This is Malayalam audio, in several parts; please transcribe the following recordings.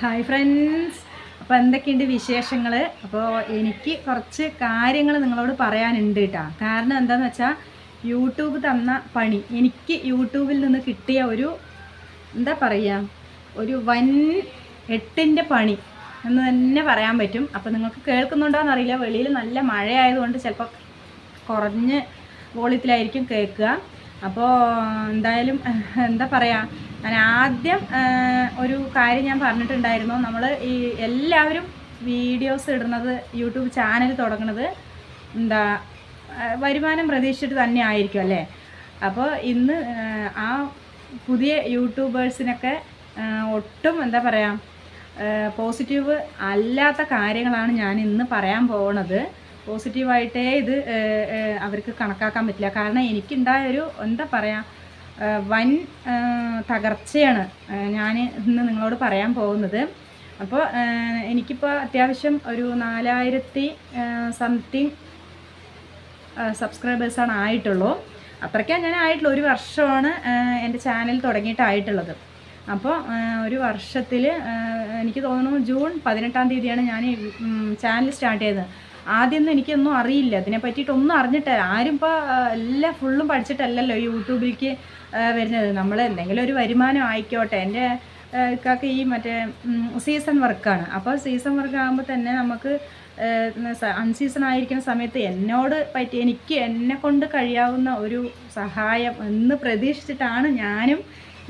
ഹായ് ഫ്രണ്ട്സ് അപ്പോൾ എന്തൊക്കെയുണ്ട് വിശേഷങ്ങൾ അപ്പോൾ എനിക്ക് കുറച്ച് കാര്യങ്ങൾ നിങ്ങളോട് പറയാനുണ്ട് കേട്ടോ കാരണം എന്താണെന്ന് വെച്ചാൽ യൂട്യൂബ് തന്ന പണി എനിക്ക് യൂട്യൂബിൽ നിന്ന് കിട്ടിയ ഒരു എന്താ പറയുക ഒരു വൻ എട്ടിന്റെ പണി എന്ന് തന്നെ പറയാൻ പറ്റും. അപ്പോൾ നിങ്ങൾക്ക് കേൾക്കുന്നുണ്ടോയെന്ന് അറിയില്ല. വെളിയിൽ നല്ല മഴയായതുകൊണ്ട് ചിലപ്പോൾ കുറഞ്ഞ് വോളിയത്തിലായിരിക്കും കേൾക്കുക. അപ്പോൾ എന്തായാലും എന്താ പറയുക ഞാൻ ആദ്യം ഒരു കാര്യം ഞാൻ പറഞ്ഞിട്ടുണ്ടായിരുന്നു. നമ്മൾ ഈ എല്ലാവരും വീഡിയോസ് ഇടുന്നത് യൂട്യൂബ് ചാനൽ തുടങ്ങുന്നത് എന്താ വരുമാനം പ്രതീക്ഷിച്ചിട്ട് തന്നെ ആയിരിക്കും അല്ലേ? അപ്പോൾ ഇന്ന് ആ, പുതിയ യൂട്യൂബേഴ്സിനൊക്കെ ഒട്ടും എന്താ പറയുക പോസിറ്റീവ് അല്ലാത്ത കാര്യങ്ങളാണ് ഞാൻ ഇന്ന് പറയാൻ പോകുന്നത് പോസിറ്റീവായിട്ടേ ഇത് അവർക്ക് കണക്കാക്കാൻ പറ്റില്ല. കാരണം എനിക്കുണ്ടായ ഒരു എന്താ പറയുക വൻ തകർച്ചയാണ് ഞാൻ ഇന്ന് നിങ്ങളോട് പറയാൻ പോകുന്നത്. അപ്പോൾ എനിക്കിപ്പോൾ അത്യാവശ്യം ഒരു നാലായിരത്തി സംതിങ് സബ്സ്ക്രൈബേഴ്സാണ് ആയിട്ടുള്ളൂ. അത്രയ്ക്കാണ് ഞാൻ ആയിട്ടുള്ളൂ. ഒരു വർഷമാണ് എന്റെ ചാനൽ തുടങ്ങിയിട്ടായിട്ടുള്ളത്. അപ്പോൾ ഒരു വർഷത്തിൽ എനിക്ക് തോന്നുന്നു ജൂൺ പതിനെട്ടാം തീയതിയാണ് ഞാൻ ചാനൽ സ്റ്റാർട്ട് ചെയ്തത്. ആദ്യമൊന്നും എനിക്കൊന്നും അറിയില്ല. അതിനെ പറ്റിയിട്ടൊന്നും അറിഞ്ഞിട്ടില്ല. ആരും ഇപ്പോൾ എല്ലാം ഫുള്ളും പഠിച്ചിട്ടല്ലല്ലോ യൂട്യൂബിലേക്ക് വരുന്നത്. നമ്മൾ എന്തെങ്കിലും ഒരു വരുമാനം ആയിക്കോട്ടെ. എന്റെ ഇക്കാക്ക് ഈ മറ്റേ സീസൺ വർക്കാണ് അപ്പോൾ സീസൺ വർക്ക് ആകുമ്പോൾ തന്നെ നമുക്ക് അൺസീസൺ ആയിരിക്കുന്ന സമയത്ത് എന്നോട് പറ്റി എനിക്ക് എന്നെ കൊണ്ട് കഴിയാവുന്ന ഒരു സഹായം എന്ന് പ്രതീക്ഷിച്ചിട്ടാണ് ഞാനും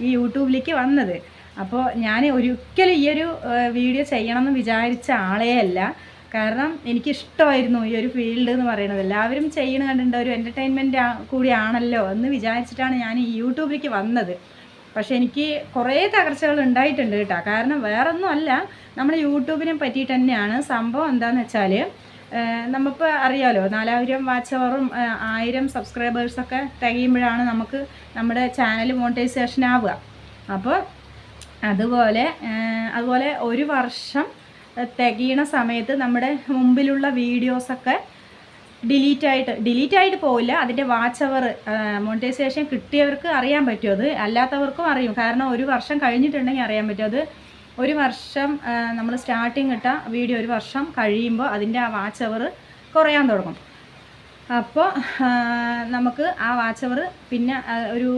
ഈ യൂട്യൂബിലേക്ക് വന്നത്. അപ്പോൾ ഞാൻ ഒരിക്കലും ഈ ഒരു വീഡിയോ ചെയ്യണമെന്ന് വിചാരിച്ച ആളേ അല്ല. കാരണം എനിക്കിഷ്ടമായിരുന്നു ഈ ഒരു ഫീൽഡ് എന്ന് പറയുന്നത്. എല്ലാവരും ചെയ്യണ കണ്ടിട്ടുണ്ട് ഒരു എന്റർടൈൻമെന്റ് കൂടിയാണല്ലോ എന്ന് വിചാരിച്ചിട്ടാണ് ഞാൻ ഈ യൂട്യൂബിലേക്ക് വന്നത്. പക്ഷെ എനിക്ക് കുറേ തകർച്ചകൾ ഉണ്ടായിട്ടുണ്ട് കേട്ടോ. കാരണം വേറൊന്നും അല്ല നമ്മൾ യൂട്യൂബിനെ പറ്റിയിട്ട് തന്നെയാണ്. സംഭവം എന്താണെന്ന് വെച്ചാൽ നമ്മളിപ്പോൾ അറിയാമല്ലോ നാലായിരം വാച്ച് അവറും ആയിരം സബ്സ്ക്രൈബേഴ്സൊക്കെ തികയുമ്പോഴാണ് നമുക്ക് നമ്മുടെ ചാനൽ മോണിറ്റൈസേഷൻ ആവുക. അപ്പോൾ അതുപോലെ അതുപോലെ ഒരു വർഷം തികയണ സമയത്ത് നമ്മുടെ മുമ്പിലുള്ള വീഡിയോസൊക്കെ ഡിലീറ്റ് ആയിട്ട് ഡിലീറ്റ് ആയിട്ട് പോവില്ല. അതിന്റെ വാച്ച് അവർ മോണിറ്റൈസേഷൻ കിട്ടിയവർക്ക് അറിയാൻ പറ്റും അത്. അല്ലാത്തവർക്കും അറിയും. കാരണം ഒരു വർഷം കഴിഞ്ഞിട്ടുണ്ടെങ്കിൽ അറിയാൻ പറ്റും. അത് ഒരു വർഷം നമ്മൾ സ്റ്റാർട്ടിങ് ഇട്ട വീഡിയോ ഒരു വർഷം കഴിയുമ്പോൾ അതിന്റെ ആ വാച്ച് അവർ കുറയാൻ തുടങ്ങും. അപ്പോൾ നമുക്ക് ആ വാച്ച് അവർ പിന്നെ ഒരു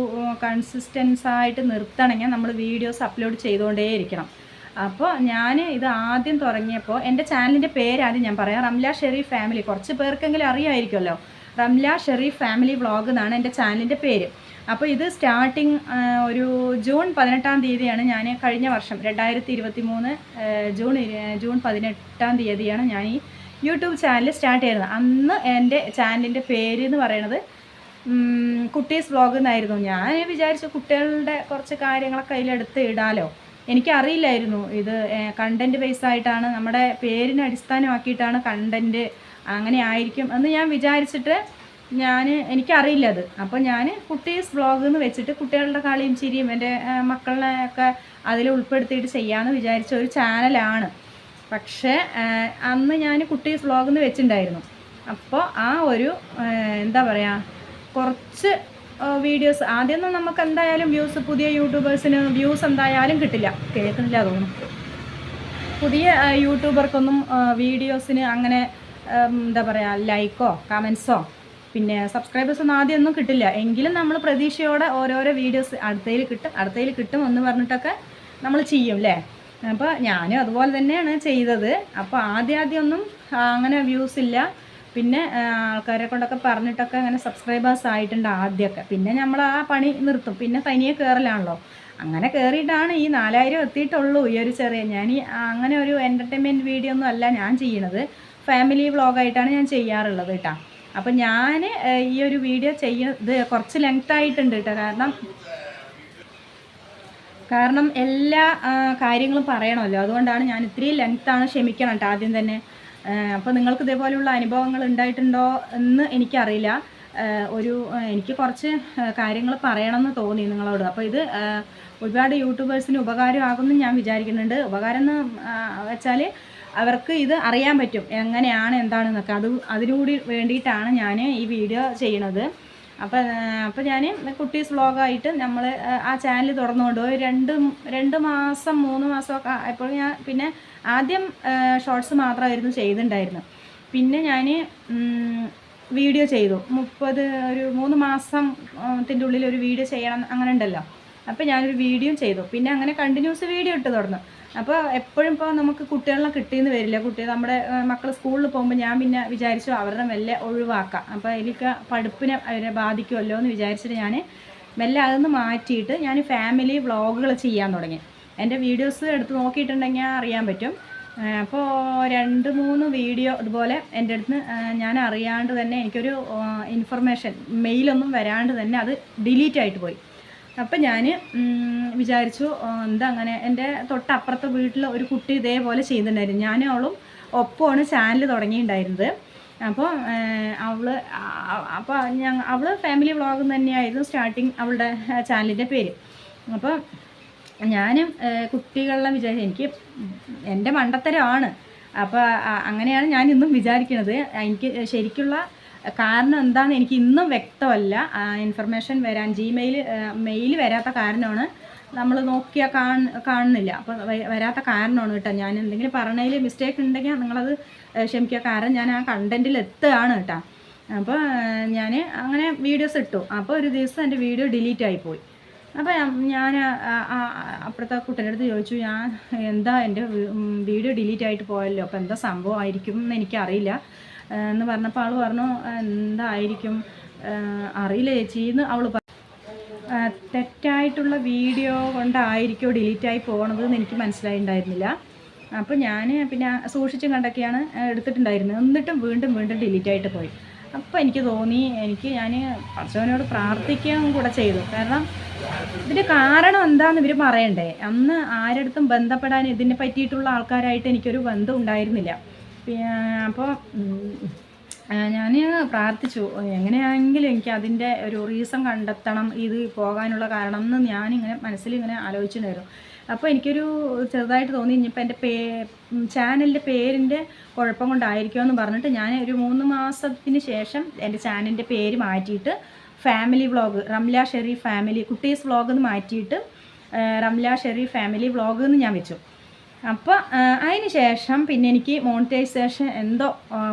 കൺസിസ്റ്റൻസായിട്ട് നിർത്തണമെങ്കിൽ നമ്മൾ വീഡിയോസ് അപ്ലോഡ് ചെയ്തുകൊണ്ടേയിരിക്കണം. അപ്പോൾ ഞാൻ ഇത് ആദ്യം തുടങ്ങിയപ്പോൾ എന്റെ ചാനലിന്റെ പേര് ആദ്യം ഞാൻ പറയാം. റംല ഷെറീഫ് ഫാമിലി. കുറച്ച് പേർക്കെങ്കിലും അറിയായിരിക്കുമല്ലോ. റംല ഷെറീഫ് ഫാമിലി വ്ളോഗ് എന്നാണ് എന്റെ ചാനലിന്റെ പേര്. അപ്പോൾ ഇത് സ്റ്റാർട്ടിങ് ഒരു ജൂൺ പതിനെട്ടാം തീയതിയാണ് ഞാൻ കഴിഞ്ഞ വർഷം രണ്ടായിരത്തി ഇരുപത്തി മൂന്ന് ജൂൺ ജൂൺ പതിനെട്ടാം തീയതിയാണ് ഞാൻ ഈ യൂട്യൂബ് ചാനൽ സ്റ്റാർട്ട് ചെയ്യുന്നത് അന്ന് എന്റെ ചാനലിന്റെ പേര് എന്ന് പറയുന്നത് കുട്ടീസ് വ്ളോഗ് എന്നായിരുന്നു. ഞാൻ വിചാരിച്ചു കുട്ടികളുടെ കുറച്ച് കാര്യങ്ങളൊക്കെ അതിലെടുത്ത് ഇടാലോ. എനിക്കറിയില്ലായിരുന്നു. ഇത് കണ്ടന്റ് ബേസ് ആയിട്ടാണ് നമ്മുടെ പേരിനെ അടിസ്ഥാനമാക്കിയിട്ടാണ് കണ്ടന്റ് അങ്ങനെ ആയിരിക്കും എന്ന് ഞാൻ വിചാരിച്ചിട്ട് ഞാൻ എനിക്കറിയില്ല അത്. അപ്പോൾ ഞാൻ കുട്ടീസ് വ്ളോഗ് എന്ന് വെച്ചിട്ട് കുട്ടികളുടെ കളിയും ചിരിയും എന്റെ മക്കളെ ഒക്കെ അതിൽ ഉൾപ്പെടുത്തിയിട്ട് ചെയ്യാമെന്ന് വിചാരിച്ച ഒരു ചാനലാണ്. പക്ഷേ അന്ന് ഞാൻ കുട്ടീസ് വ്ളോഗ് എന്ന് വെച്ചിട്ടുണ്ടായിരുന്നു. അപ്പോൾ ആ ഒരു എന്താ പറയുക കുറച്ച് വീഡിയോസ് ആദ്യമൊന്നും നമുക്ക് എന്തായാലും വ്യൂസ് പുതിയ യൂട്യൂബേഴ്സിന് വ്യൂസ് എന്തായാലും കിട്ടില്ല. കേൾക്കുന്നില്ല തോന്നുന്നു. പുതിയ യൂട്യൂബർക്കൊന്നും വീഡിയോസിന് അങ്ങനെ എന്താ പറയുക ലൈക്കോ കമൻസോ പിന്നെ സബ്സ്ക്രൈബേഴ്സ് ഒന്നും ആദ്യമൊന്നും കിട്ടില്ല. എങ്കിലും നമ്മൾ പ്രതീക്ഷയോടെ ഓരോരോ വീഡിയോസ് അടുത്തതിൽ കിട്ടും അടുത്തതിൽ കിട്ടും എന്ന് പറഞ്ഞിട്ടൊക്കെ നമ്മൾ ചെയ്യും അല്ലേ അപ്പോൾ ഞാനും അതുപോലെ തന്നെയാണ് ചെയ്തത്. അപ്പോൾ ആദ്യം ആദ്യമൊന്നും അങ്ങനെ വ്യൂസ് ഇല്ല. പിന്നെ ആൾക്കാരെ കൊണ്ടൊക്കെ പറഞ്ഞിട്ടൊക്കെ അങ്ങനെ സബ്സ്ക്രൈബേഴ്സ് ആയിട്ടുണ്ട് ആദ്യമൊക്കെ പിന്നെ നമ്മൾ ആ പണി നിർത്തും. പിന്നെ തനിയെ കയറലാണല്ലോ അങ്ങനെ കയറിയിട്ടാണ് ഈ നാലായിരം എത്തിയിട്ടുള്ളൂ ഈ ഒരു ചെറിയ ഞാൻ ഈ അങ്ങനെ ഒരു എന്റർടൈൻമെന്റ് വീഡിയോ ഒന്നും അല്ല ഞാൻ ചെയ്യണത്. ഫാമിലി വ്ളോഗായിട്ടാണ് ഞാൻ ചെയ്യാറുള്ളത് കേട്ടോ അപ്പം ഞാൻ ഈ ഒരു വീഡിയോ ചെയ്യുന്നത് കുറച്ച് ലെങ്ത് ആയിട്ടുണ്ട് കേട്ടോ കാരണം കാരണം എല്ലാ കാര്യങ്ങളും പറയണമല്ലോ. അതുകൊണ്ടാണ് ഞാൻ ഇത്രയും ലെങ്ത്താണ് ക്ഷമിക്കണം കേട്ടോ ആദ്യം തന്നെ. അപ്പോൾ നിങ്ങൾക്ക് ഇതേപോലെയുള്ള അനുഭവങ്ങൾ ഉണ്ടായിട്ടുണ്ടോ എന്ന് എനിക്കറിയില്ല. ഒരു എനിക്ക് കുറച്ച് കാര്യങ്ങൾ പറയണമെന്ന് തോന്നി നിങ്ങളോട്. അപ്പോൾ ഇത് ഒരുപാട് യൂട്യൂബേഴ്സിന് ഉപകാരമാകുമെന്ന് ഞാൻ വിചാരിക്കുന്നുണ്ട്. ഉപകാരം എന്ന് വെച്ചാൽ അവർക്ക് ഇത് അറിയാൻ പറ്റും. എങ്ങനെയാണ് എന്താണെന്നൊക്കെ. അത് അതിനുകൂടി വേണ്ടിയിട്ടാണ് ഞാൻ ഈ വീഡിയോ ചെയ്യണത്. അപ്പം അപ്പം ഞാൻ കുട്ടീസ് വ്ളോഗായിട്ട് നമ്മൾ ആ ചാനൽ തുറന്നുകൊണ്ട് രണ്ട് രണ്ട് മാസം മൂന്ന് മാസമൊക്കെ ആയപ്പോൾ ഞാൻ പിന്നെ ആദ്യം ഷോർട്സ് മാത്രമായിരുന്നു ചെയ്തിട്ടുണ്ടായിരുന്നത് പിന്നെ ഞാൻ വീഡിയോ ചെയ്തു. മുപ്പത് ഒരു മൂന്ന് മാസം ത്തിന്റെ ഉള്ളിൽ ഒരു വീഡിയോ ചെയ്യണം അങ്ങനെ ഉണ്ടല്ലോ അപ്പോൾ ഞാനൊരു വീഡിയോ ചെയ്തു. പിന്നെ അങ്ങനെ കണ്ടിന്യൂസ് വീഡിയോ ഇട്ട് തുടർന്നു അപ്പോൾ എപ്പോഴും ഇപ്പോൾ നമുക്ക് കുട്ടികളെ കിട്ടിയെന്ന് വരില്ല. കുട്ടി നമ്മുടെ മക്കൾ സ്കൂളിൽ പോകുമ്പോൾ ഞാൻ പിന്നെ വിചാരിച്ചു അവരുടെ മെല്ലെ ഒഴിവാക്കാം. അപ്പോൾ എനിക്ക് പഠിപ്പിനെ അവരെ ബാധിക്കുമല്ലോ എന്ന് വിചാരിച്ചിട്ട് ഞാൻ മെല്ലെ അതൊന്ന് മാറ്റിയിട്ട് ഞാൻ ഫാമിലി വ്ളോഗുകൾ ചെയ്യാൻ തുടങ്ങി. എന്റെ വീഡിയോസ് എടുത്ത് നോക്കിയിട്ടുണ്ടെങ്കിൽ അറിയാൻ പറ്റും. അപ്പോൾ രണ്ട് മൂന്ന് വീഡിയോ ഇതുപോലെ എന്റെ അടുത്ത് ഞാൻ അറിയാണ്ട് തന്നെ എനിക്കൊരു ഇൻഫർമേഷൻ മെയിലൊന്നും വരാണ്ട് തന്നെ അത് ഡിലീറ്റ് ആയിട്ട് പോയി. അപ്പം ഞാൻ വിചാരിച്ചു എന്താ അങ്ങനെ എന്റെ തൊട്ടപ്പുറത്തെ വീട്ടിൽ ഒരു കുട്ടി ഇതേപോലെ ചെയ്യുന്നുണ്ടായിരുന്നു. ഞാനും അവളും ഒപ്പമാണ് ചാനൽ തുടങ്ങിയിട്ടുണ്ടായിരുന്നത്. അപ്പോൾ അവൾ അപ്പോൾ ഞങ്ങൾ അവൾ ഫാമിലി വ്ളോഗ് തന്നെയായിരുന്നു സ്റ്റാർട്ടിങ് അവളുടെ ചാനലിന്റെ പേര്. അപ്പോൾ ഞാനും കുട്ടികളെല്ലാം കുട്ടികളെ വിചാരിച്ചു എനിക്ക് എന്റെ മണ്ടത്തരമാണ്. അപ്പോൾ അങ്ങനെയാണ് ഞാൻ ഇന്നും വിചാരിക്കുന്നത്. എനിക്ക് ശരിക്കുള്ള കാരണം എന്താണെന്ന് എനിക്ക് ഇന്നും വ്യക്തമല്ല. ഇൻഫർമേഷൻ വരാൻ ജിമെയിൽ മെയിൽ വരാത്ത കാരണമാണ് നമ്മൾ നോക്കിയാൽ കാണ കാണുന്നില്ല. അപ്പോൾ വരാത്ത കാരണമാണ് കേട്ടോ. ഞാൻ എന്തെങ്കിലും പറഞ്ഞതിൽ മിസ്റ്റേക്ക് ഉണ്ടെങ്കിൽ നിങ്ങളത് ക്ഷമിക്കുക. കാരണം ഞാൻ ആ കണ്ടന്റിൽ എത്തുകയാണ് കേട്ടോ. അപ്പോൾ ഞാൻ അങ്ങനെ വീഡിയോസ് ഇട്ടു. അപ്പോൾ ഒരു ദിവസം എന്റെ വീഡിയോ ഡിലീറ്റ് ആയിപ്പോയി അപ്പോൾ ഞാൻ അപ്പുറത്തെ കുട്ടന്റെ അടുത്ത് ചോദിച്ചു ഞാൻ എന്താ എന്റെ വീഡിയോ ഡിലീറ്റ് ആയിട്ട് പോയല്ലോ അപ്പോൾ എന്താ സംഭവം ആയിരിക്കും എന്ന് എനിക്കറിയില്ല. എന്ന് പറഞ്ഞപ്പോൾ ആൾ പറഞ്ഞു എന്തായിരിക്കും അറിയില്ല ചേച്ചി എന്ന് അവൾ തെറ്റായിട്ടുള്ള വീഡിയോ കൊണ്ടായിരിക്കോ ഡിലീറ്റായി പോകണത് എന്ന് എനിക്ക് മനസ്സിലായിട്ടുണ്ടായിരുന്നില്ല അപ്പോൾ ഞാൻ പിന്നെ സൂക്ഷിച്ചും കണ്ടൊക്കെയാണ് എടുത്തിട്ടുണ്ടായിരുന്നത്. എന്നിട്ടും വീണ്ടും വീണ്ടും ഡിലീറ്റായിട്ട് പോയി. അപ്പോൾ എനിക്ക് തോന്നി എനിക്ക് ഞാൻ പടച്ചവനോട് പ്രാർത്ഥിക്കുകയും കൂടെ ചെയ്തു. കാരണം ഇതിന്റെ കാരണം എന്താണെന്ന് ഇവർ പറയണ്ടേ? അന്ന് ആരടുത്തും ബന്ധപ്പെടാൻ ഇതിനെ പറ്റിയിട്ടുള്ള ആൾക്കാരായിട്ട് എനിക്കൊരു ബന്ധം ഉണ്ടായിരുന്നില്ല. അപ്പോൾ ഞാൻ പ്രാർത്ഥിച്ചു. എങ്ങനെയാണെങ്കിലും എനിക്ക് അതിന്റെ ഒരു റീസൺ കണ്ടെത്തണം. ഇത് പോകാനുള്ള കാരണം എന്ന് ഞാനിങ്ങനെ മനസ്സിലിങ്ങനെ ആലോചിച്ചിട്ടുണ്ടായിരുന്നു. അപ്പോൾ എനിക്കൊരു ചെറുതായിട്ട് തോന്നി ഇനിയിപ്പോൾ എന്റെ പേ ചാനലിന്റെ പേരിന്റെ കുഴപ്പം കൊണ്ടായിരിക്കുമോ എന്ന് പറഞ്ഞിട്ട് ഞാൻ ഒരു മൂന്ന് മാസത്തിന് ശേഷം എന്റെ ചാനലിന്റെ പേര് മാറ്റിയിട്ട് family vlog Ramla Sheri family കുട്ടീസ് vlog എന്ന് മാറ്റിയിട്ട് റംല ഷെറി ഫാമിലി വ്ളോഗ് എന്ന് ഞാൻ വെച്ചു. അപ്പോൾ അതിന് ശേഷം പിന്നെ എനിക്ക് മോണിറ്റൈസേഷൻ എന്തോ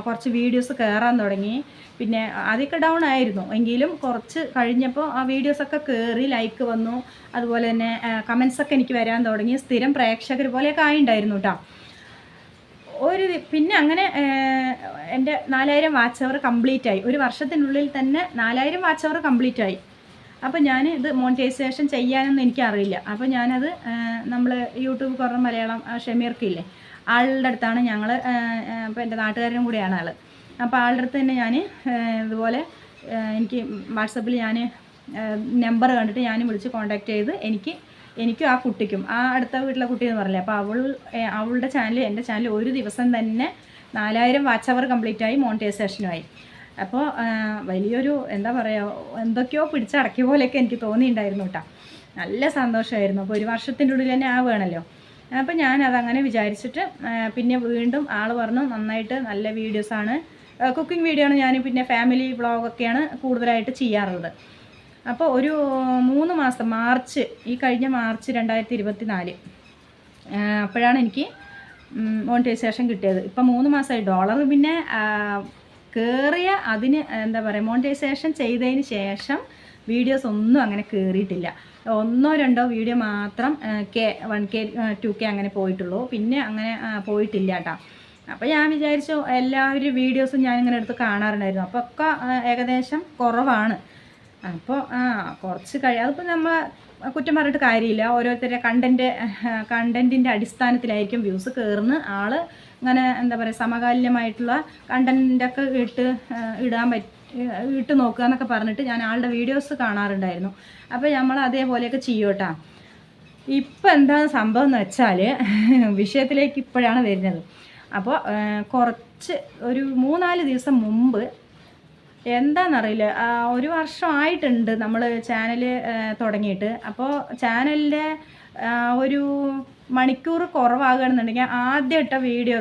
കുറച്ച് വീഡിയോസ് കയറാൻ തുടങ്ങി. പിന്നെ ആദ്യമൊക്കെ ഡൗൺ ആയിരുന്നു. എങ്കിലും കുറച്ച് കഴിഞ്ഞപ്പോൾ ആ വീഡിയോസൊക്കെ കയറി ലൈക്ക് വന്നു. അതുപോലെ തന്നെ കമൻസ് ഒക്കെ എനിക്ക് വരാൻ തുടങ്ങി. സ്ഥിരം പ്രേക്ഷകർ പോലെയൊക്കെ ആയിണ്ടായിരുന്നു കേട്ടോ ഒരു പിന്നെ അങ്ങനെ എന്റെ നാലായിരം വാച്ച് അവർ കംപ്ലീറ്റ് ആയി ഒരു വർഷത്തിനുള്ളിൽ തന്നെ നാലായിരം വാച്ച് അവർ കംപ്ലീറ്റ് ആയി അപ്പോൾ ഞാൻ ഇത് മോണിറ്റൈസേഷൻ ചെയ്യാനൊന്നും എനിക്കറിയില്ല. അപ്പോൾ ഞാനത് നമ്മൾ യൂട്യൂബ് കുറേ മലയാളം ഷമീർക്കില്ലേ ആളുടെ അടുത്താണ് ഞങ്ങൾ അപ്പോൾ എന്റെ നാട്ടുകാരനും കൂടിയാണ് ആൾ അപ്പോൾ ആളുടെ അടുത്ത് തന്നെ ഞാൻ ഇതുപോലെ എനിക്ക് വാട്സപ്പിൽ ഞാൻ നമ്പർ കണ്ടിട്ട് ഞാൻ വിളിച്ച് കോൺടാക്റ്റ് ചെയ്ത് എനിക്ക് എനിക്കും ആ കുട്ടിക്കും ആ അടുത്ത വീട്ടിലെ കുട്ടി എന്ന് പറഞ്ഞില്ലേ അപ്പോൾ അവൾ അവളുടെ ചാനൽ എന്റെ ചാനൽ ഒരു ദിവസം തന്നെ നാലായിരം വാച്ച് അവർ കംപ്ലീറ്റ് ആയി മോണിറ്റൈസേഷനുമായി അപ്പോൾ വലിയൊരു എന്താ പറയുക എന്തൊക്കെയോ പിടിച്ചടക്കിയ പോലെയൊക്കെ എനിക്ക് തോന്നിയിട്ടുണ്ടായിരുന്നു കേട്ടോ നല്ല സന്തോഷമായിരുന്നു അപ്പോൾ ഒരു വർഷത്തിന്റെ ഉള്ളിൽ തന്നെ ആവുകയാണല്ലോ അപ്പോൾ ഞാൻ അതങ്ങനെ വിചാരിച്ചിട്ട് പിന്നെ വീണ്ടും ആൾ പറഞ്ഞു നന്നായിട്ട് നല്ല വീഡിയോസാണ്. കുക്കിംഗ് വീഡിയോ ആണ് ഞാൻ പിന്നെ ഫാമിലി വ്ളോഗൊക്കെയാണ് കൂടുതലായിട്ട് ചെയ്യാറുള്ളത്. അപ്പോൾ ഒരു മൂന്ന് മാസം മാർച്ച് ഈ കഴിഞ്ഞ മാർച്ച് രണ്ടായിരത്തി ഇരുപത്തി നാല് അപ്പോഴാണ് എനിക്ക് മോണിറ്റൈസേഷൻ കിട്ടിയത്. ഇപ്പം മൂന്ന് മാസമായി ഡോളർ പിന്നെ കയറിയ അതിന് എന്താ പറയുക മോണിറ്റൈസേഷൻ ചെയ്തതിന് ശേഷം വീഡിയോസ് ഒന്നും അങ്ങനെ കയറിയിട്ടില്ല ഒന്നോ രണ്ടോ വീഡിയോ മാത്രം K one K two K അങ്ങനെ പോയിട്ടുള്ളൂ. പിന്നെ അങ്ങനെ പോയിട്ടില്ല കേട്ടോ അപ്പോൾ ഞാൻ വിചാരിച്ചു എല്ലാവരും വീഡിയോസും ഞാനിങ്ങനെ എടുത്ത് കാണാറുണ്ടായിരുന്നു. അപ്പോൾ ഒക്കെ ഏകദേശം കുറവാണ്. അപ്പോൾ ആ കുറച്ച് കഴിയും അതിപ്പോൾ നമ്മൾ കുറ്റം പറഞ്ഞിട്ട് കാര്യമില്ല. ഓരോരുത്തരുടെ കണ്ടന്റ് കണ്ടന്റിന്റെ അടിസ്ഥാനത്തിലായിരിക്കും വ്യൂസ് കയറുന്ന ആൾ അങ്ങനെ എന്താ പറയുക സമകാലീനമായിട്ടുള്ള കണ്ടന്റൊക്കെ ഇട്ട് ഇടാൻ പറ്റും ഇട്ട് നോക്കുക എന്നൊക്കെ പറഞ്ഞിട്ട് ഞാൻ ആളുടെ വീഡിയോസ് കാണാറുണ്ടായിരുന്നു. അപ്പോൾ നമ്മൾ അതേപോലെയൊക്കെ ചെയ്യും കേട്ടോ. ഇപ്പം എന്താണ് സംഭവം എന്ന് വെച്ചാൽ വിഷയത്തിലേക്ക് ഇപ്പോഴാണ് വരുന്നത്. അപ്പോൾ കുറച്ച് ഒരു മൂന്നാൽ ദിവസം മുമ്പ് എന്താണെന്നറിയില്ല ഒരു വർഷമായിട്ടുണ്ട് നമ്മൾ ചാനൽ തുടങ്ങിയിട്ട്. അപ്പോൾ ചാനലിന്റെ ഒരു മണിക്കൂർ കുറവാകുകയാണെന്നുണ്ടെങ്കിൽ ആദ്യം ഇട്ട വീഡിയോ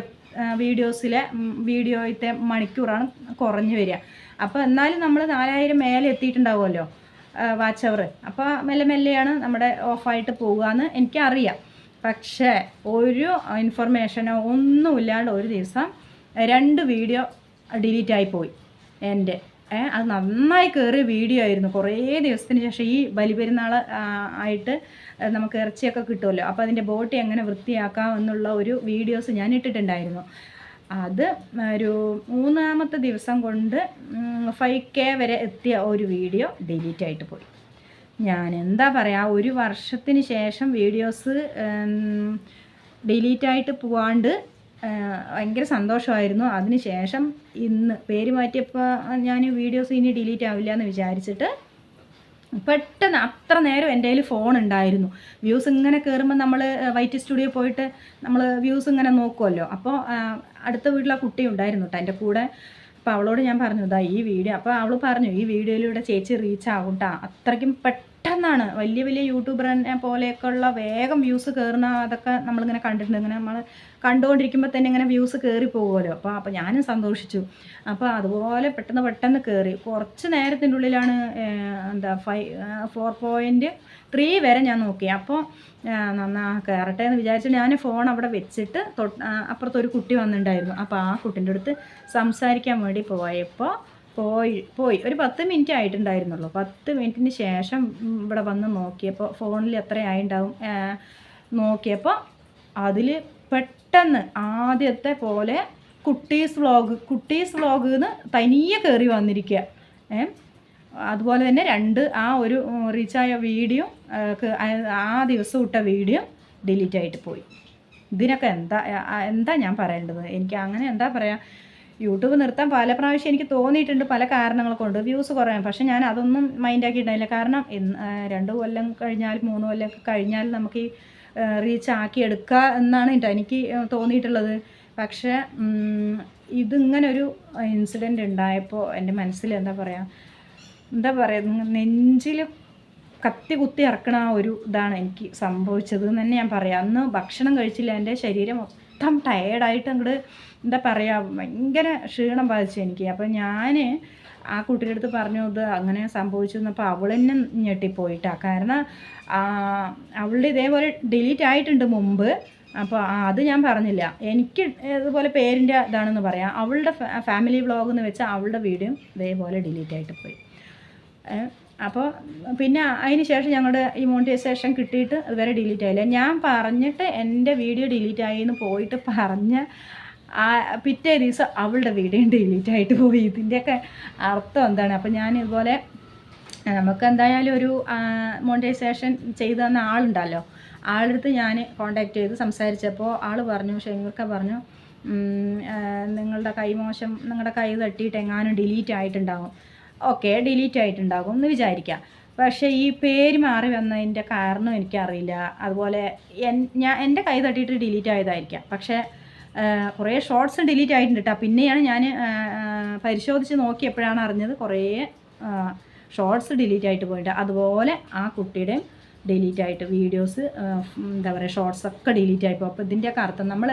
വീഡിയോസിലെ വീഡിയോയിലത്തെ മണിക്കൂറാണ് കുറഞ്ഞു വരിക. അപ്പോൾ എന്നാലും നമ്മൾ നാലായിരം മേലെ എത്തിയിട്ടുണ്ടാവുമല്ലോ വാച്ച് അവർ. അപ്പോൾ മെല്ലെ മെല്ലെയാണ് നമ്മുടെ ഓഫായിട്ട് പോകുകയെന്ന് എനിക്കറിയാം. പക്ഷേ ഒരു ഇൻഫർമേഷനോ ഒന്നുമില്ലാണ്ട് ഒരു ദിവസം രണ്ട് വീഡിയോ ഡിലീറ്റ് ആയി പോയി എന്റെ. അത് നന്നായി കയറിയ വീഡിയോ ആയിരുന്നു. കുറേ ദിവസത്തിന് ശേഷം ഈ ബലിപെരുന്നാൾ ആയിട്ട് നമുക്ക് ഇറച്ചിയൊക്കെ കിട്ടുമല്ലോ. അപ്പോൾ അതിന്റെ ബോട്ടി എങ്ങനെ വൃത്തിയാക്കാം എന്നുള്ള ഒരു വീഡിയോസ് ഞാൻ ഇട്ടിട്ടുണ്ടായിരുന്നു. അത് ഒരു മൂന്നാമത്തെ ദിവസം കൊണ്ട് ഫൈവ് കെ വരെ എത്തിയ ഒരു വീഡിയോ ഡിലീറ്റ് ആയിട്ട് പോയി. ഞാൻ എന്താ പറയുക ഒരു വർഷത്തിന് ശേഷം വീഡിയോസ് ഡിലീറ്റ് ആയിട്ട് പോവാണ്ട് ഭയങ്കര സന്തോഷമായിരുന്നു. അതിന് ശേഷം ഇന്ന് പേര് മാറ്റിയപ്പോൾ ഞാൻ വീഡിയോസ് ഇനി ഡിലീറ്റ് ആവില്ല എന്ന് വിചാരിച്ചിട്ട് പെട്ടെന്ന് അത്ര നേരം എന്റെ കയ്യിൽ ഫോൺ ഉണ്ടായിരുന്നു. വ്യൂസ് ഇങ്ങനെ കയറുമ്പോൾ നമ്മൾ വൈറ്റ് സ്റ്റുഡിയോ പോയിട്ട് നമ്മൾ വ്യൂസ് ഇങ്ങനെ നോക്കുമല്ലോ അപ്പോൾ അടുത്ത വീട്ടിലെ കുട്ടി ഉണ്ടായിരുന്നു കേട്ടോ എന്റെ കൂടെ. അപ്പോൾ അവളോട് ഞാൻ പറഞ്ഞു ഇതാ ഈ വീഡിയോ അപ്പോൾ അവൾ പറഞ്ഞു ഈ വീഡിയോയിലൂടെ ചേച്ചി റീച്ച് ആകും കേട്ടോ അത്രയ്ക്കും പെട്ടെന്നാണ്. വലിയ വലിയ യൂട്യൂബറിനെ പോലെയൊക്കെയുള്ള വേഗം വ്യൂസ് കയറുന്ന അതൊക്കെ നമ്മളിങ്ങനെ കണ്ടിട്ടുണ്ട്. ഇങ്ങനെ നമ്മൾ കണ്ടുകൊണ്ടിരിക്കുമ്പോൾ തന്നെ ഇങ്ങനെ വ്യൂസ് കയറി പോകുമല്ലോ അപ്പോൾ അപ്പോൾ ഞാനും സന്തോഷിച്ചു. അപ്പോൾ അതുപോലെ പെട്ടെന്ന് പെട്ടെന്ന് കയറി കുറച്ച് നേരത്തിന്റെ ഉള്ളിലാണ് എന്താ ഫൈവ് ഫോർ പോയിന്റ് ത്രീ വരെ ഞാൻ നോക്കി. അപ്പോൾ നന്നാ കയറട്ടെ എന്ന് വിചാരിച്ചു ഞാൻ ഫോൺ അവിടെ വെച്ചിട്ട് തൊട്ട് അപ്പുറത്തൊരു കുട്ടി വന്നിട്ടുണ്ടായിരുന്നു. അപ്പോൾ ആ കുട്ടീന്റെ അടുത്ത് സംസാരിക്കാൻ വേണ്ടി പോയപ്പോൾ പോയി പോയി. ഒരു പത്ത് മിനിറ്റ് ആയിട്ടുണ്ടായിരുന്നുള്ളൂ. പത്ത് മിനിറ്റിന് ശേഷം ഇവിടെ വന്ന് നോക്കിയപ്പോൾ ഫോണിൽ എത്ര ആയിട്ടുണ്ടാവും നോക്കിയപ്പോൾ അതിൽ പെട്ടെന്ന് ആദ്യത്തെ പോലെ കുട്ടീസ് വ്ളോഗ് കുട്ടീസ് വ്ളോഗ് എന്ന് തനിയെ കയറി വന്നിരിക്കുക അതുപോലെ തന്നെ രണ്ട് ആ ഒരു റീച്ചായ വീഡിയോ ആ ദിവസം ഇട്ട വീഡിയോ ഡിലീറ്റ് ആയിട്ട് പോയി. ഇതിനൊക്കെ എന്താ എന്താ ഞാൻ പറയേണ്ടത്? എനിക്ക് അങ്ങനെ എന്താ പറയുക യൂട്യൂബ് നിർത്താൻ പല പ്രാവശ്യം എനിക്ക് തോന്നിയിട്ടുണ്ട് പല കാരണങ്ങൾ കൊണ്ട് വ്യൂസ് കുറയാൻ. പക്ഷെ ഞാൻ അതൊന്നും മൈൻഡ് ആക്കിയിട്ടുണ്ടായില്ല കാരണം രണ്ട് കൊല്ലം കഴിഞ്ഞാൽ മൂന്ന് കൊല്ലം കഴിഞ്ഞാൽ നമുക്ക് ഈ റീച്ച് ആക്കി എടുക്കുക എന്നാണ് എനിക്ക് തോന്നിയിട്ടുള്ളത്. പക്ഷേ ഇതിങ്ങനൊരു ഇൻസിഡന്റ് ഉണ്ടായപ്പോൾ എന്റെ മനസ്സിൽ എന്താ പറയുക എന്താ പറയുക നെഞ്ചിൽ കത്തി കുത്തി ഇറക്കണ ആ ഒരു ഇതാണ് എനിക്ക് സംഭവിച്ചത് എന്ന് തന്നെ ഞാൻ പറയാം. അന്ന് ഭക്ഷണം കഴിച്ചില്ല. എന്റെ ശരീരം മൊത്തം ടയേർഡായിട്ട് അങ്ങോട്ട് എന്താ പറയുക ഭയങ്കര ക്ഷീണം ബാധിച്ചു എനിക്ക്. അപ്പോൾ ഞാൻ ആ കുട്ടിയുടെ അടുത്ത് പറഞ്ഞു ഇത് അങ്ങനെ സംഭവിച്ചു എന്നപ്പോൾ അവൾ തന്നെ ഞെട്ടിപ്പോയിട്ടാ. കാരണം അവളുടെ ഇതേപോലെ ഡിലീറ്റ് ആയിട്ടുണ്ട് മുമ്പ്. അപ്പോൾ അത് ഞാൻ പറഞ്ഞില്ല. എനിക്ക് ഇതുപോലെ പേരിന്റെ ഇതാണെന്ന് പറയാം. അവളുടെ ഫാമിലി വ്ളോഗ് എന്ന് വെച്ചാൽ അവളുടെ വീഡിയോ ഇതേപോലെ ഡിലീറ്റ് ആയിട്ട് പോയി. അപ്പോൾ പിന്നെ അതിന് ശേഷം ഞങ്ങളുടെ ഈ മോണിറ്റൈസേഷൻ കിട്ടിയിട്ട് അതുവരെ ഡിലീറ്റ് ആയില്ല. ഞാൻ പറഞ്ഞിട്ട് എന്റെ വീഡിയോ ഡിലീറ്റ് ആയി എന്ന് പോയിട്ട് പറഞ്ഞ ആ പിറ്റേ ദിവസം അവളുടെ വീഡിയോ ഡിലീറ്റ് ആയിട്ട് പോയി. ഇതിന്റെയൊക്കെ അർത്ഥം എന്താണ്? അപ്പോൾ ഞാൻ ഇതുപോലെ നമുക്ക് എന്തായാലും ഒരു മോണിറ്റൈസേഷൻ ചെയ്തു തന്ന ആളുണ്ടല്ലോ. ആളെടുത്ത് ഞാൻ കോണ്ടാക്ട് ചെയ്ത് സംസാരിച്ചപ്പോൾ ആൾ പറഞ്ഞു ഷെങ്ങർക്ക പറഞ്ഞു നിങ്ങളുടെ കൈമോശം നിങ്ങളുടെ കൈ തട്ടിയിട്ട് എങ്ങാനും ഡിലീറ്റ് ആയിട്ടുണ്ടാകും ഓക്കെ ഡിലീറ്റ് ആയിട്ടുണ്ടാകും എന്ന് വിചാരിക്കാം. പക്ഷേ ഈ പേര് മാറി വന്നതിന്റെ കാരണം എനിക്കറിയില്ല. അതുപോലെ എൻ ഞാൻ എന്റെ കൈ തട്ടിയിട്ട് ഡിലീറ്റ് ആയതായിരിക്കാം. പക്ഷേ കുറേ ഷോർട്സ് ഡിലീറ്റ് ആയിട്ടുണ്ട് കേട്ടോ പിന്നെയാണ് ഞാൻ പരിശോധിച്ച് നോക്കിയപ്പോഴാണ് അറിഞ്ഞത് കുറേ ഷോർട്സ് ഡിലീറ്റ് ആയിട്ട് പോയിട്ട് അതുപോലെ ആ കുട്ടിയുടെ ഡിലീറ്റ് ആയിട്ട് വീഡിയോസ് എന്താ പറയുക ഷോർട്സ് ഒക്കെ ഡിലീറ്റ് ആയിപ്പോൾ അപ്പോൾ ഇതിന്റെയൊക്കെ അർത്ഥം നമ്മൾ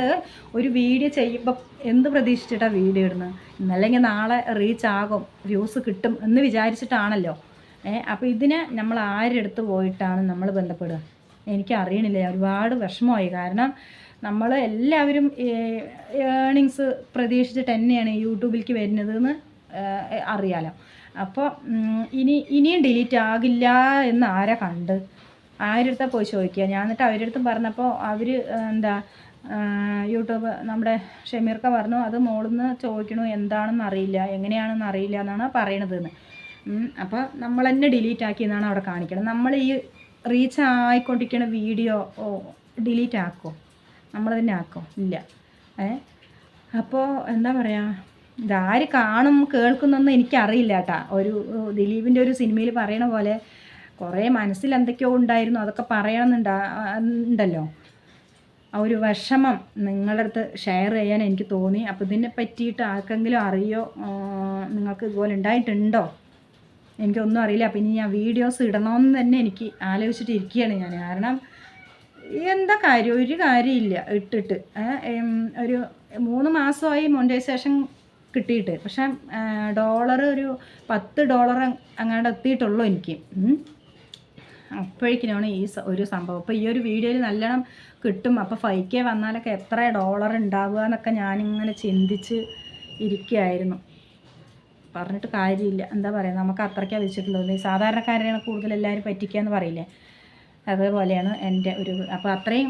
ഒരു വീഡിയോ ചെയ്യുമ്പോൾ എന്ത് പ്രതീക്ഷിച്ചിട്ടാണ് വീഡിയോ ഇടുന്നത് ഇന്നല്ലെങ്കിൽ നാളെ റീച്ച് ആകും വ്യൂസ് കിട്ടും എന്ന് വിചാരിച്ചിട്ടാണല്ലോ. ഏ അപ്പോൾ ഇതിനെ നമ്മൾ ആരുടെ അടുത്ത് പോയിട്ടാണ് നമ്മൾ ബന്ധപ്പെടുക? എനിക്ക് അറിയണില്ല ഒരുപാട് വിഷമമായി. കാരണം നമ്മൾ എല്ലാവരും ഏണിങ്സ് പ്രതീക്ഷിച്ചിട്ട് തന്നെയാണ് യൂട്യൂബിലേക്ക് വരുന്നതെന്ന് അറിയാലോ. അപ്പോൾ ഇനി ഇനിയും ഡിലീറ്റ് ആകില്ല എന്ന് ആരാ കണ്ട്? ആരുടെ പോയി ചോദിക്കുക? ഞാൻ എന്നിട്ട് അവരുടെ അടുത്തും പറഞ്ഞപ്പോൾ അവർ എന്താ യൂട്യൂബ് നമ്മുടെ ഷമീർക്ക പറഞ്ഞു അത് മോളിന്ന് ചോദിക്കണു എന്താണെന്ന് അറിയില്ല എങ്ങനെയാണെന്ന് അറിയില്ല എന്നാണ് പറയണതെന്ന്. അപ്പോൾ നമ്മൾ തന്നെ ഡിലീറ്റ് ആക്കി എന്നാണ് അവിടെ കാണിക്കുന്നത് നമ്മൾ ഈ റീച്ച് ആയിക്കൊണ്ടിരിക്കുന്ന വീഡിയോ ഓ ഡിലീറ്റ് ആക്കോ? നമ്മൾ തന്നെ ആക്കോ? ഇല്ല. ഏ? അപ്പോൾ എന്താ പറയുക ഇതാര് കാണും കേൾക്കുന്നൊന്നും എനിക്കറിയില്ല കേട്ടാ. ഒരു ദിലീപിന്റെ ഒരു സിനിമയിൽ പറയണ പോലെ കുറേ മനസ്സിൽ എന്തൊക്കെയോ ഉണ്ടായിരുന്നു അതൊക്കെ പറയണമെന്നുണ്ടാ ഉണ്ടല്ലോ. ആ ഒരു വിഷമം നിങ്ങളുടെ അടുത്ത് ഷെയർ ചെയ്യാൻ എനിക്ക് തോന്നി. അപ്പോൾ ഇതിനെ പറ്റിയിട്ട് ആർക്കെങ്കിലും അറിയോ? നിങ്ങൾക്ക് ഇതുപോലെ ഉണ്ടായിട്ടുണ്ടോ? എനിക്കൊന്നും അറിയില്ല. അപ്പം ഇനി ഞാൻ വീഡിയോസ് ഇടണമെന്ന് തന്നെ എനിക്ക് ആലോചിച്ചിട്ട് ഇരിക്കുകയാണ് ഞാൻ. കാരണം എന്താ കാര്യം? ഒരു കാര്യമില്ല. ഇട്ടിട്ട് ഒരു മൂന്ന് മാസമായി മോണിറ്റൈസേഷൻ കിട്ടിയിട്ട്. പക്ഷേ ഡോളർ ഒരു പത്ത് ഡോളർ അങ്ങാണ്ട് എത്തിയിട്ടുള്ളൂ എനിക്ക്. അപ്പോഴേക്കിനാണ് ഈ ഒരു സംഭവം. അപ്പോൾ ഈ ഒരു വീഡിയോയിൽ നല്ലോണം കിട്ടും. അപ്പോൾ ഫൈവ് കെ വന്നാലൊക്കെ എത്ര ഡോളർ ഉണ്ടാവുക എന്നൊക്കെ ഞാനിങ്ങനെ ചിന്തിച്ച് ഇരിക്കുകയായിരുന്നു. പറഞ്ഞിട്ട് കാര്യമില്ല. എന്താ പറയുക നമുക്ക് അത്രയ്ക്കാ വെച്ചിട്ടുള്ളത്. സാധാരണക്കാരെയാണ് കൂടുതൽ എല്ലാവരും പറ്റിക്കുക എന്ന് പറയില്ലേ? അതേപോലെയാണ് എന്റെ ഒരു അപ്പോൾ അത്രയും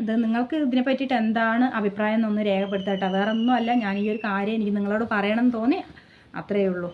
ഇത് നിങ്ങൾക്ക് ഇതിനെ പറ്റിയിട്ട് എന്താണ് അഭിപ്രായം എന്നൊന്ന് രേഖപ്പെടുത്തട്ടെ. വേറെ ഒന്നുമല്ല ഞാൻ ഈ ഒരു കാര്യം എനിക്ക് നിങ്ങളോട് പറയണം എന്ന് തോന്നി അത്രയേ ഉള്ളൂ.